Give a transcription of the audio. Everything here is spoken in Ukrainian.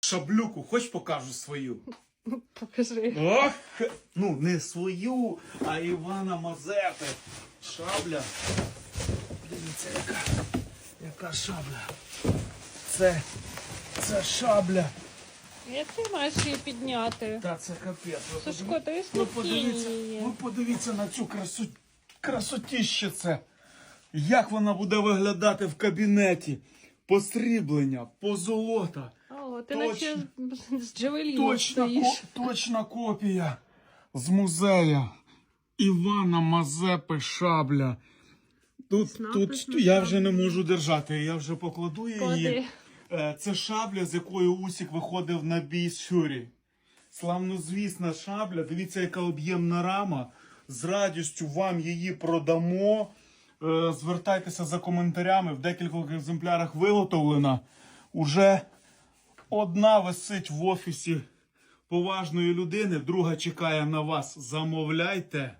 шаблюку, хоч покажу свою. Покажи. Ох, ну не свою, а Івана Мазепи. Шабля. Дивіться, яка, яка шабля. Це, це шабля. Як ти маєш її підняти? Та це капець. Ви Сашко, ти Ви подивіться, ви подивіться на цю красу, красотіще це. Як вона буде виглядати в кабінеті? Посріблення, позолота. О, ти наче з Джавеліном Точна, стоїш. ко, точна копія з музею Івана Мазепи Шабля. Тут, тут, я вже не можу держати, я вже покладу її. Клади. Е, Це шабля, з якою Усік виходив на бій з Шурі. Славнозвісна шабля. Дивіться, яка об'ємна рама. З радістю вам її продамо. Е, Звертайтеся за коментарями. В декількох екземплярах виготовлена. Уже одна висить в офісі поважної людини, друга чекає на вас. Замовляйте.